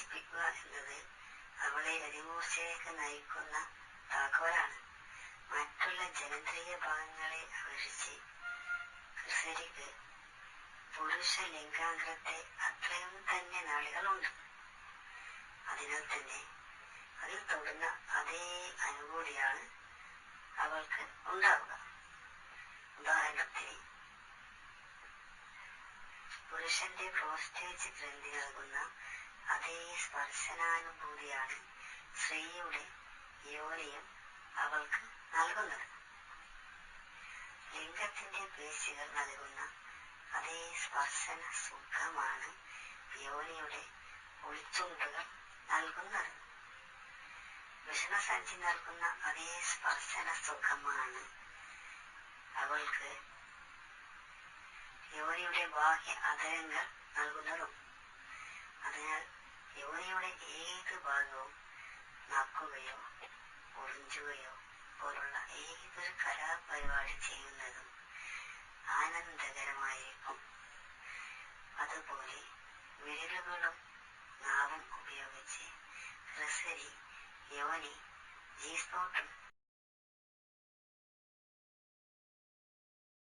എന്നത് അവളെ രതിമൂർച്ചയിലേക്ക് നയിക്കുന്ന താക്കോലാണ്. മറ്റുള്ള ജനന്ദ്രിയ ഭാഗങ്ങളെ അപേക്ഷിച്ച് ക്രിസരിക്ക് പുരുഷ ലിംഗാംഗത്തെ അത്രയും തന്നെ നാളികളുണ്ട്. അതിനാൽ തന്നെ അതിൽ തൊടുന്ന അതേ അനുഭൂതിയാണ് അവൾക്ക് ഉണ്ടാവുക. ഉദാഹരണത്തിന് പുരുഷന്റെ പ്രോസ്റ്റേജ് ഗ്രന്ഥി നൽകുന്ന അതേ സ്പർശനാനുഭൂതിയാണ് സ്ത്രീയുടെ യോനിയും അവൾക്ക് നൽകുന്നത്. ലിംഗത്തിന്റെ പേശികൾ നൽകുന്ന അതേ സ്പർശന സുഖമാണ് യോനിയുടെ ഉൾച്ചുണ്ടുകൾ നൽകുന്നത്. വിഷമസഞ്ചി നൽകുന്ന അതേ സ്പർശന സുഖമാണ് അവൾക്ക് യോനിയുടെ ബാഹ്യ അതരങ്ങൾ നൽകുന്നതും അതിനാൽ യോനിയുടെ ഏത് ഭാഗവും നക്കുകയോ ഒറിഞ്ചുകയോ പോലുള്ള ഏതൊരു കലാപരിപാടി ചെയ്യുന്നതും ആനന്ദകരമായിരിക്കും. അതുപോലെ വിരലുകളും നാവും ഉപയോഗിച്ച് ക്രിസരി യോനി ജി സ്പോട്ടും